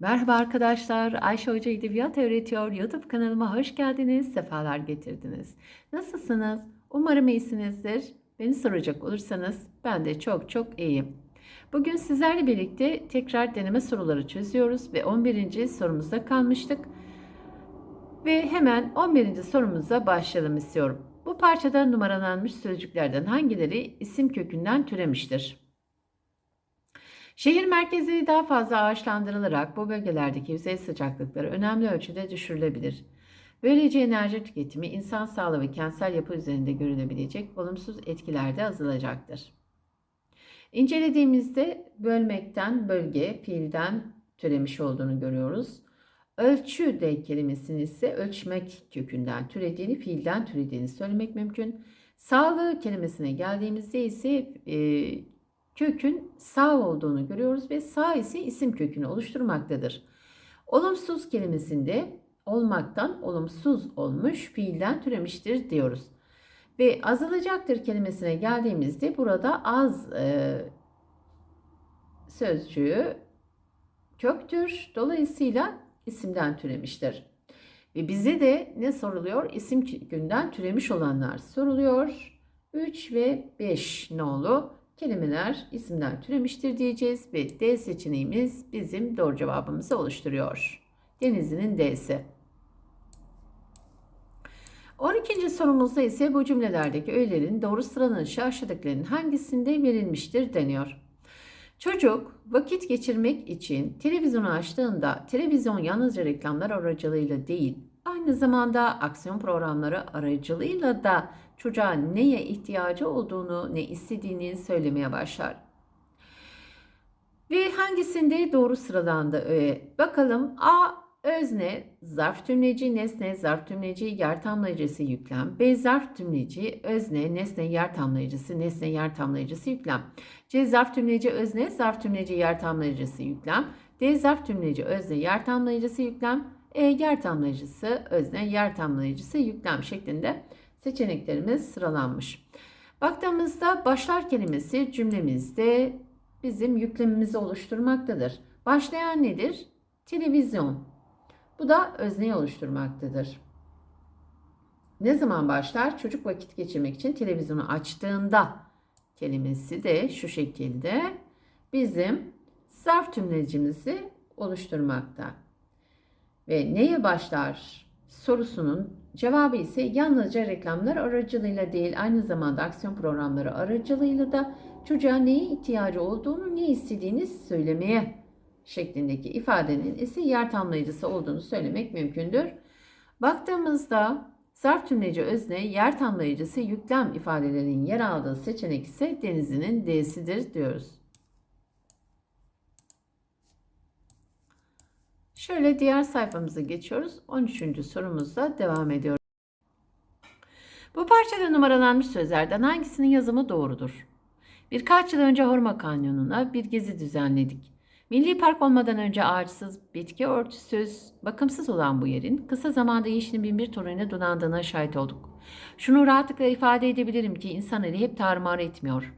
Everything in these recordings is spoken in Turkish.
Merhaba arkadaşlar, Ayşe Hoca Edebiyat Öğretiyor YouTube kanalıma hoş geldiniz, sefalar getirdiniz. Nasılsınız? Umarım iyisinizdir. Beni soracak olursanız ben de çok çok iyiyim. Bugün sizlerle birlikte tekrar deneme soruları çözüyoruz ve 11. sorumuzda kalmıştık. Ve hemen 11. sorumuza başlayalım istiyorum. Bu parçada numaralanmış sözcüklerden hangileri isim kökünden türemiştir? Şehir merkezleri daha fazla ağaçlandırılarak bu bölgelerdeki yüzey sıcaklıkları önemli ölçüde düşürülebilir. Böylece enerji tüketimi insan sağlığı ve kentsel yapı üzerinde görülebilecek olumsuz etkiler de azalacaktır. İncelediğimizde bölmekten bölge, fiilden türemiş olduğunu görüyoruz. Ölçü de kelimesini ise ölçmek kökünden türediğini, fiilden türediğini söylemek mümkün. Sağlığı kelimesine geldiğimizde ise e, kökün sağ olduğunu görüyoruz ve sağ ise isim kökünü oluşturmaktadır. Olumsuz kelimesinde olmaktan olumsuz olmuş fiilden türemiştir diyoruz. Ve azalacaktır kelimesine geldiğimizde burada az e, sözcüğü köktür. Dolayısıyla isimden türemiştir. Ve bize de ne soruluyor? İsim kökünden türemiş olanlar soruluyor. 3 ve 5 nolu kelimeler isimden türemiştir diyeceğiz ve D seçeneğimiz bizim doğru cevabımızı oluşturuyor. Denizli'nin D'si. 12. sorumuzda ise bu cümlelerdeki öğelerin doğru sıralanışı aşağıdakilerin hangisinde verilmiştir deniyor. Çocuk vakit geçirmek için televizyonu açtığında televizyon yalnızca reklamlar aracılığıyla değil, aynı zamanda aksiyon programları aracılığıyla da çocuğa neye ihtiyacı olduğunu, ne istediğini söylemeye başlar. Ve hangisinde doğru sıralandı öğe? Bakalım A özne, zarf tümleci, nesne, zarf tümleci, yer tamlayıcısı yüklem. B zarf tümleci, özne, nesne, yer tamlayıcısı, nesne, yer tamlayıcısı yüklem. C zarf tümleci, özne, zarf tümleci, yer tamlayıcısı yüklem. D zarf tümleci, özne, yer tamlayıcısı yüklem. E yer tamlayıcısı, özne, yer tamlayıcısı yüklem şeklinde seçeneklerimiz sıralanmış. Baktığımızda başlar kelimesi cümlemizde bizim yüklemimizi oluşturmaktadır. Başlayan nedir? Televizyon. Bu da özneyi oluşturmaktadır. Ne zaman başlar? Çocuk vakit geçirmek için televizyonu açtığında kelimesi de şu şekilde bizim zarf tümlecimizi oluşturmakta. Ve neye başlar sorusunun cevabı ise yalnızca reklamlar aracılığıyla değil aynı zamanda aksiyon programları aracılığıyla da çocuğa neye ihtiyacı olduğunu, ne istediğini söylemeye şeklindeki ifadenin ise yer tamlayıcısı olduğunu söylemek mümkündür. Baktığımızda zarf tümleci özne, yer tamlayıcısı yüklem ifadelerin yer aldığı seçenek ise denizinin D'sidir diyoruz. Şöyle diğer sayfamıza geçiyoruz. 13. sorumuzda devam ediyoruz. Bu parçada numaralanmış sözlerden hangisinin yazımı doğrudur? Birkaç yıl önce Horma Kanyonu'na bir gezi düzenledik. Milli park olmadan önce ağaçsız, bitki örtüsüz, bakımsız olan bu yerin kısa zamanda yeşilin bin bir tonuyla donandığına şahit olduk. Şunu rahatlıkla ifade edebilirim ki insan eli hep tarumar etmiyor.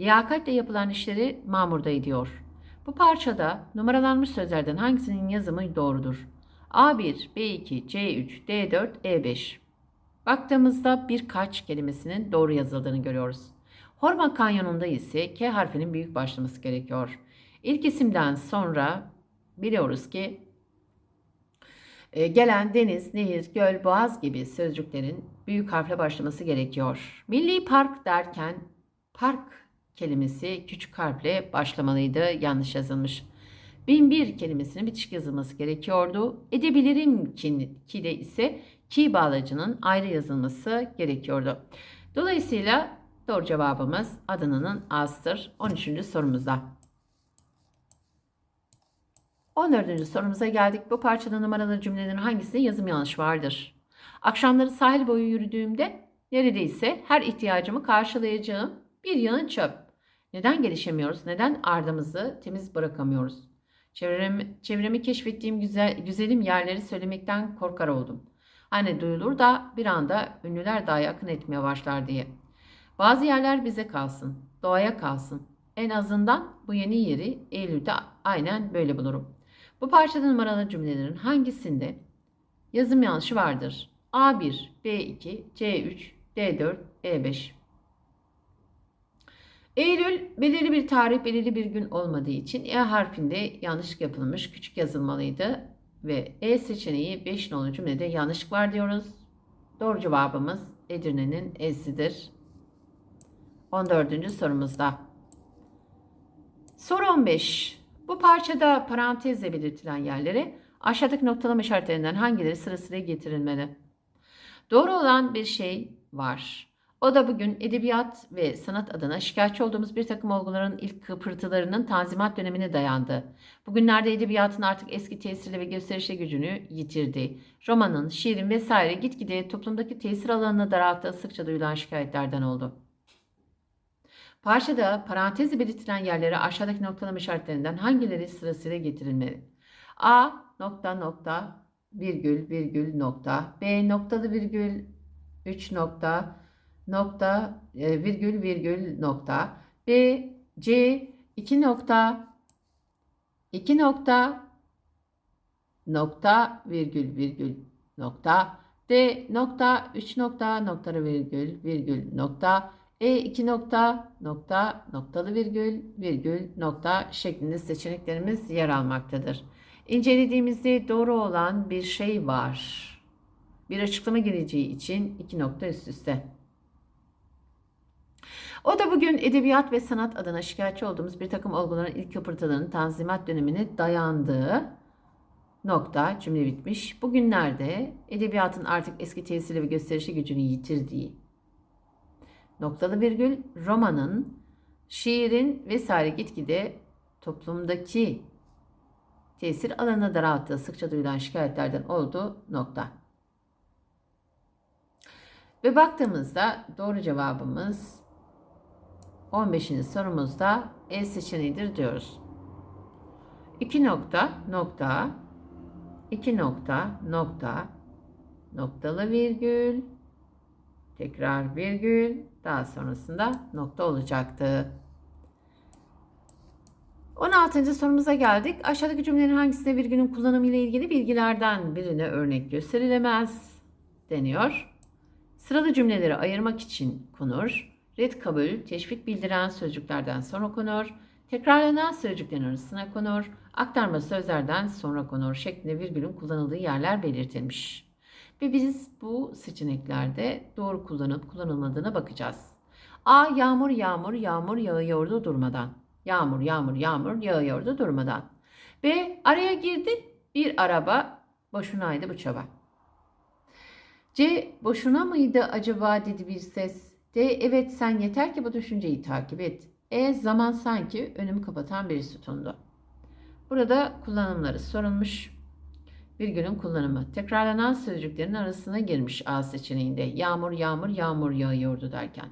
Liyakatle yapılan işleri mamurda ediyor. Bu parçada numaralanmış sözlerden hangisinin yazımı doğrudur? A1, B2, C3, D4, E5. Baktığımızda birkaç kelimesinin doğru yazıldığını görüyoruz. Horman Kanyonu'nda ise K harfinin büyük başlaması gerekiyor. İlk isimden sonra biliyoruz ki e, gelen deniz, nehir, göl, boğaz gibi sözcüklerin büyük harfle başlaması gerekiyor. Milli park derken park kelimesi küçük harfle başlamalıydı. Yanlış yazılmış. Bin bir kelimesinin bitişik yazılması gerekiyordu. Edebilirim ki, ki de ise ki bağlacının ayrı yazılması gerekiyordu. Dolayısıyla doğru cevabımız Adana'nın A'sıdır. 13. sorumuzda. 14. sorumuza geldik. Bu parçada numaralı cümlelerin hangisinde yazım yanlış vardır? Akşamları sahil boyu yürüdüğümde neredeyse her ihtiyacımı karşılayacağım bir yığın çöp. Neden gelişemiyoruz? Neden ardımızı temiz bırakamıyoruz? Çevremi, çevremi keşfettiğim güzel, güzelim yerleri söylemekten korkar oldum. Hani duyulur da bir anda ünlüler daha yakın etmeye başlar diye. Bazı yerler bize kalsın, doğaya kalsın. En azından bu yeni yeri Eylül'de aynen böyle bulurum. Bu parçada numaralı cümlelerin hangisinde yazım yanlışı vardır? A1, B2, C3, D4, E5. Eylül belirli bir tarih, belirli bir gün olmadığı için E harfinde yanlışlık yapılmış, küçük yazılmalıydı ve E seçeneği 5 nolu cümlede yanlışlık var diyoruz. Doğru cevabımız Edirne'nin E'sidir. 14. sorumuzda. Soru 15. Bu parçada parantezle belirtilen yerlere aşağıdaki noktalama işaretlerinden hangileri sırasıyla getirilmeli? Doğru olan bir şey var. O da bugün edebiyat ve sanat adına şikayetçi olduğumuz bir takım olguların ilk kıpırtılarının tanzimat dönemine dayandı. Bugünlerde edebiyatın artık eski tesirli ve gösterişli gücünü yitirdi. Romanın, şiirin vesaire gitgide toplumdaki tesir alanını daralttığı sıkça duyulan şikayetlerden oldu. Parçada parantezi belirtilen yerlere aşağıdaki noktalama işaretlerinden hangileri sırasıyla getirilmeli? A nokta nokta virgül virgül nokta B noktalı virgül 3 nokta nokta e, virgül virgül nokta B C 2 nokta 2 nokta nokta virgül virgül nokta D nokta 3 nokta noktalı virgül virgül nokta E 2 nokta nokta noktalı virgül virgül nokta şeklinde seçeneklerimiz yer almaktadır. İncelediğimizde doğru olan bir şey var. Bir açıklama geleceği için iki nokta üst üste. O da bugün edebiyat ve sanat adına şikayetçi olduğumuz bir takım olguların ilk kıpırtılarının tanzimat dönemine dayandığı nokta cümle bitmiş. Bugünlerde edebiyatın artık eski tesiri ve gösterişli gücünü yitirdiği noktalı virgül romanın, şiirin vesaire gitgide toplumdaki tesir alanını daralttığı sıkça duyulan şikayetlerden olduğu nokta. Ve baktığımızda doğru cevabımız 15. sorumuzda E seçeneğidir diyoruz. 2 nokta nokta 2 nokta nokta noktalı virgül tekrar virgül daha sonrasında nokta olacaktı. 16. sorumuza geldik. Aşağıdaki cümlelerin hangisinde virgülün kullanımı ile ilgili bilgilerden birine örnek gösterilemez deniyor. Sıralı cümleleri ayırmak için konur. Red kabul, teşvik bildiren sözcüklerden sonra konur. Tekrarlanan sözcüklerin arasına konur. Aktarma sözlerden sonra konur şeklinde virgülün kullanıldığı yerler belirtilmiş. Ve biz bu seçeneklerde doğru kullanıp kullanılmadığına bakacağız. A. Yağmur yağmur yağmur yağıyordu durmadan. Yağmur yağmur yağmur yağıyordu durmadan. B. Araya girdi bir araba boşunaydı bu çaba. C. Boşuna mıydı acaba dedi bir ses. D. Evet sen yeter ki bu düşünceyi takip et. E. Zaman sanki önümü kapatan bir sütundu. Burada kullanımları sorulmuş. Virgülün kullanımı. Tekrarlanan sözcüklerin arasına girmiş A seçeneğinde. Yağmur yağmur yağmur yağıyordu derken.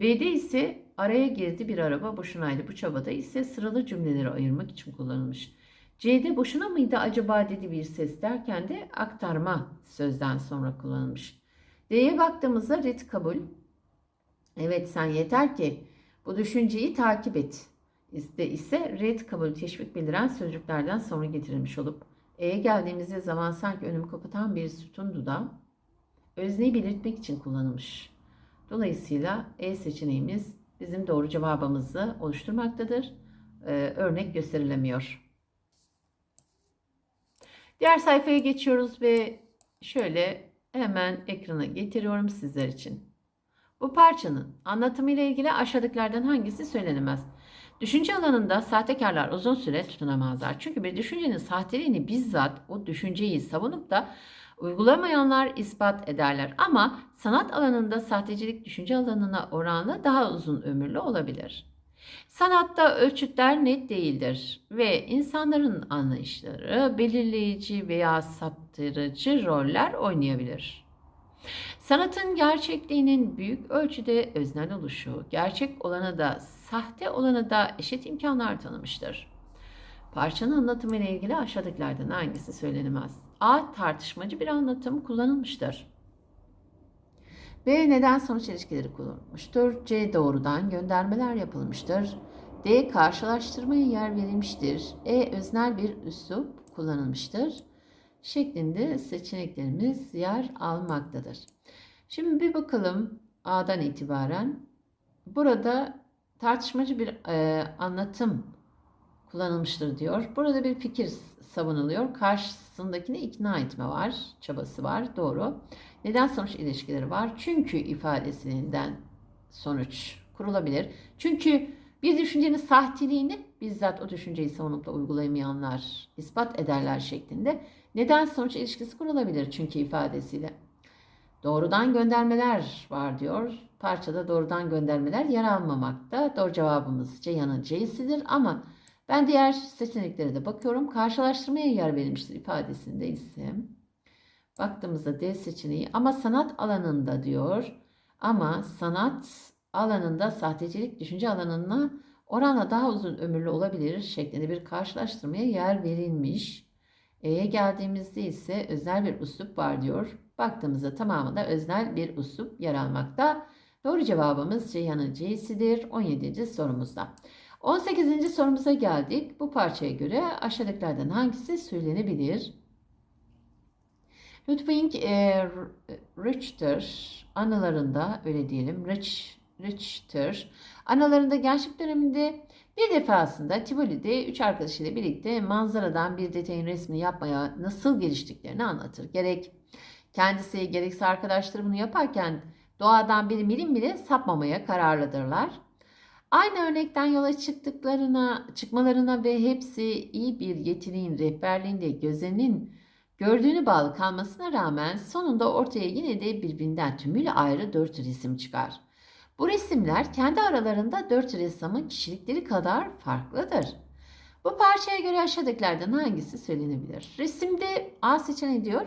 B'de ise araya girdi bir araba boşunaydı. Bu çabada ise sıralı cümleleri ayırmak için kullanılmış. C'de boşuna mıydı acaba dedi bir ses derken de aktarma sözden sonra kullanılmış. D'ye baktığımızda red kabul. Evet sen yeter ki bu düşünceyi takip et. İste ise red kabul teşvik bildiren sözcüklerden sonra getirilmiş olup E'ye geldiğimizde zaman sanki önümü kapatan bir sütundu da özneyi belirtmek için kullanılmış. Dolayısıyla E seçeneğimiz bizim doğru cevabımızı oluşturmaktadır. Ee, örnek gösterilemiyor. Diğer sayfaya geçiyoruz ve şöyle hemen ekrana getiriyorum sizler için. Bu parçanın anlatımı ile ilgili aşağıdakilerden hangisi söylenemez? Düşünce alanında sahtekarlar uzun süre tutunamazlar. Çünkü bir düşüncenin sahteliğini bizzat o düşünceyi savunup da uygulamayanlar ispat ederler. Ama sanat alanında sahtecilik düşünce alanına oranla daha uzun ömürlü olabilir. Sanatta ölçütler net değildir ve insanların anlayışları belirleyici veya saptırıcı roller oynayabilir. Sanatın gerçekliğinin büyük ölçüde öznel oluşu, gerçek olanı da sahte olanı da eşit imkanlar tanımıştır. Parçanın anlatımı ile ilgili aşağıdakilerden hangisi söylenemez? A. Tartışmacı bir anlatım kullanılmıştır. B. Neden sonuç ilişkileri kullanılmıştır. C. Doğrudan göndermeler yapılmıştır. D. Karşılaştırmaya yer verilmiştir. E. Öznel bir üslup kullanılmıştır şeklinde seçeneklerimiz yer almaktadır. Şimdi bir bakalım A'dan itibaren. Burada tartışmacı bir e, anlatım kullanılmıştır diyor. Burada bir fikir savunuluyor. Karşısındakini ikna etme var, çabası var. Doğru. Neden sonuç ilişkileri var? Çünkü ifadesinden sonuç kurulabilir. Çünkü bir düşüncenin sahteliğini bizzat o düşünceyi savunup da uygulayamayanlar ispat ederler şeklinde neden sonuç ilişkisi kurulabilir çünkü ifadesiyle. Doğrudan göndermeler var diyor. Parçada doğrudan göndermeler yer almamakta. Doğru cevabımız Ceyhan'ın C'sidir ama ben diğer seçeneklere de bakıyorum. Karşılaştırmaya yer verilmiştir ifadesinde ise. Baktığımızda D seçeneği ama sanat alanında diyor. Ama sanat alanında sahtecilik düşünce alanına oranla daha uzun ömürlü olabilir şeklinde bir karşılaştırmaya yer verilmiş. E'ye geldiğimizde ise özel bir uslup var diyor. Baktığımızda tamamında öznel bir uslup yer almakta. Doğru cevabımız Ceyhan'ın C'sidir 17. sorumuzda. 18. sorumuza geldik. Bu parçaya göre aşağıdakilerden hangisi söylenebilir? Ludwig e, Richter anılarında öyle diyelim Rich, Richter anılarında gençlik döneminde bir defasında Tivoli'de üç arkadaşıyla birlikte manzaradan bir detayın resmini yapmaya nasıl geliştiklerini anlatır. Gerek kendisi gerekse arkadaşları bunu yaparken doğadan bir milim bile sapmamaya kararlıdırlar. Aynı örnekten yola çıktıklarına, çıkmalarına ve hepsi iyi bir yeteneğin rehberliğinde gözlerinin gördüğünü bağlı kalmasına rağmen sonunda ortaya yine de birbirinden tümüyle ayrı dört resim çıkar. Bu resimler kendi aralarında dört ressamın kişilikleri kadar farklıdır. Bu parçaya göre aşağıdakilerden hangisi söylenebilir? Resimde A seçeneği diyor.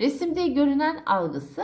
Resimde görünen algısı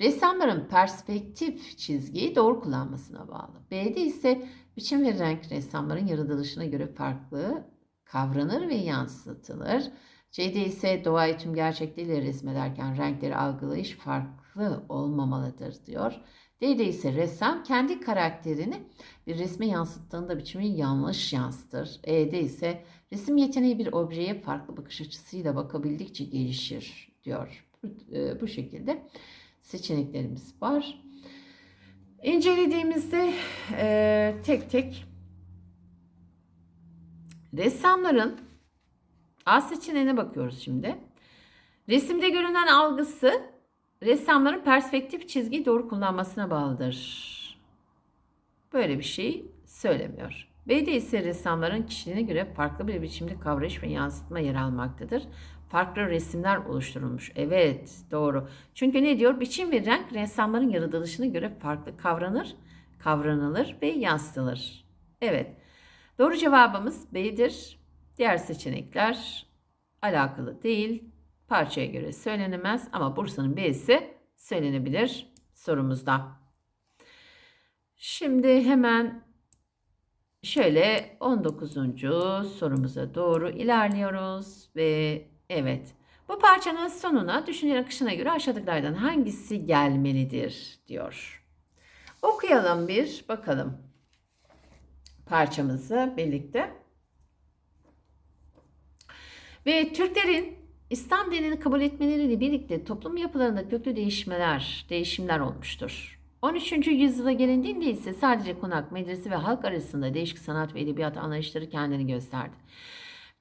ressamların perspektif çizgiyi doğru kullanmasına bağlı. B'de ise biçim ve renk ressamların yaratılışına göre farklı kavranır ve yansıtılır. C'de ise doğayı tüm gerçekliğiyle resmederken renkleri algılayış farklı olmamalıdır diyor. D'de ise ressam kendi karakterini bir resme yansıttığında biçimi yanlış yansıtır. E'de ise resim yeteneği bir objeye farklı bakış açısıyla bakabildikçe gelişir diyor. E, bu şekilde seçeneklerimiz var. İncelediğimizde e, tek tek ressamların A seçeneğine bakıyoruz şimdi. Resimde görünen algısı ressamların perspektif çizgiyi doğru kullanmasına bağlıdır. Böyle bir şey söylemiyor. B'de ise ressamların kişiliğine göre farklı bir biçimde kavrayış ve yansıtma yer almaktadır. Farklı resimler oluşturulmuş. Evet doğru. Çünkü ne diyor? Biçim ve renk ressamların yaratılışına göre farklı kavranır, kavranılır ve yansıtılır. Evet. Doğru cevabımız B'dir. Diğer seçenekler alakalı değil. Parçaya göre söylenemez ama Bursa'nın B'si söylenebilir sorumuzda. Şimdi hemen şöyle 19. sorumuza doğru ilerliyoruz ve evet bu parçanın sonuna düşünce akışına göre aşağıdakilerden hangisi gelmelidir diyor. Okuyalım bir bakalım parçamızı birlikte. Ve Türklerin İslam dinini kabul etmeleriyle birlikte toplum yapılarında köklü değişmeler, değişimler olmuştur. 13. yüzyıla gelindiğinde ise sadece konak, medrese ve halk arasında değişik sanat ve edebiyat anlayışları kendini gösterdi.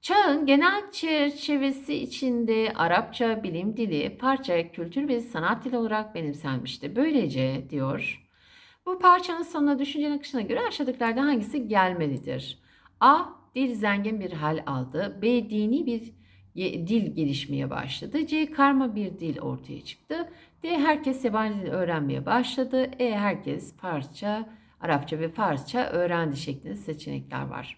Çağın genel çerçevesi içinde Arapça bilim dili, parça, kültür ve sanat dili olarak benimsenmişti. Böylece diyor, bu parçanın sonuna düşüncenin akışına göre aşağıdakilerden hangisi gelmelidir? A. Dil zengin bir hal aldı. B. Dini bir dil gelişmeye başladı. C. Karma bir dil ortaya çıktı. D. Herkes yabancı dil öğrenmeye başladı. E. Herkes parça, Arapça ve Farsça öğrendi şeklinde seçenekler var.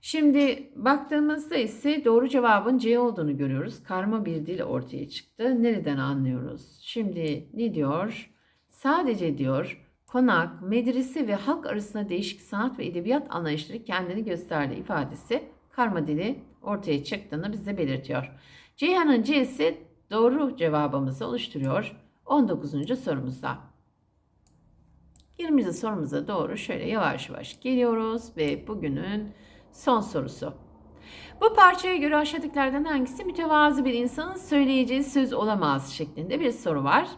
Şimdi baktığımızda ise doğru cevabın C olduğunu görüyoruz. Karma bir dil ortaya çıktı. Nereden anlıyoruz? Şimdi ne diyor? Sadece diyor konak, medrese ve halk arasında değişik sanat ve edebiyat anlayışları kendini gösterdi ifadesi karma dili ortaya çıktığını bize belirtiyor. Ceyhan'ın C'si doğru cevabımızı oluşturuyor 19. sorumuzda. 20. sorumuza doğru şöyle yavaş yavaş geliyoruz ve bugünün son sorusu. Bu parçaya göre aşağıdakilerden hangisi mütevazı bir insanın söyleyeceği söz olamaz şeklinde bir soru var.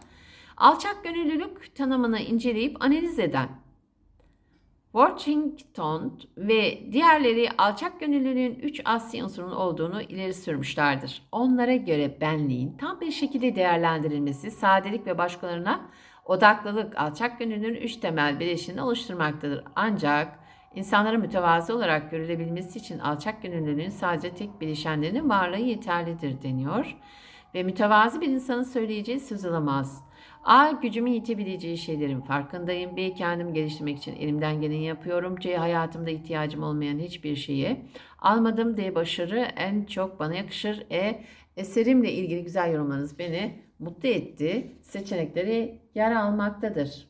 Alçak gönüllülük tanımını inceleyip analiz eden Washington ve diğerleri alçak gönüllülüğün 3 asli unsurun olduğunu ileri sürmüşlerdir. Onlara göre benliğin tam bir şekilde değerlendirilmesi, sadelik ve başkalarına odaklılık alçak gönüllülüğün 3 temel bileşini oluşturmaktadır. Ancak insanların mütevazı olarak görülebilmesi için alçak gönüllülüğün sadece tek bileşenlerinin varlığı yeterlidir deniyor. Ve mütevazı bir insanın söyleyeceği söz alamaz. A. Gücümün yetebileceği şeylerin farkındayım. B. Kendimi geliştirmek için elimden geleni yapıyorum. C. Hayatımda ihtiyacım olmayan hiçbir şeye almadım. D. Başarı en çok bana yakışır. E. Eserimle ilgili güzel yorumlarınız beni mutlu etti. Seçenekleri yer almaktadır.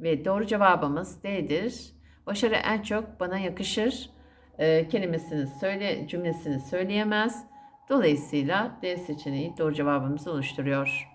Ve doğru cevabımız D'dir. Başarı en çok bana yakışır e, kelimesini söyle cümlesini söyleyemez. Dolayısıyla D seçeneği doğru cevabımızı oluşturuyor.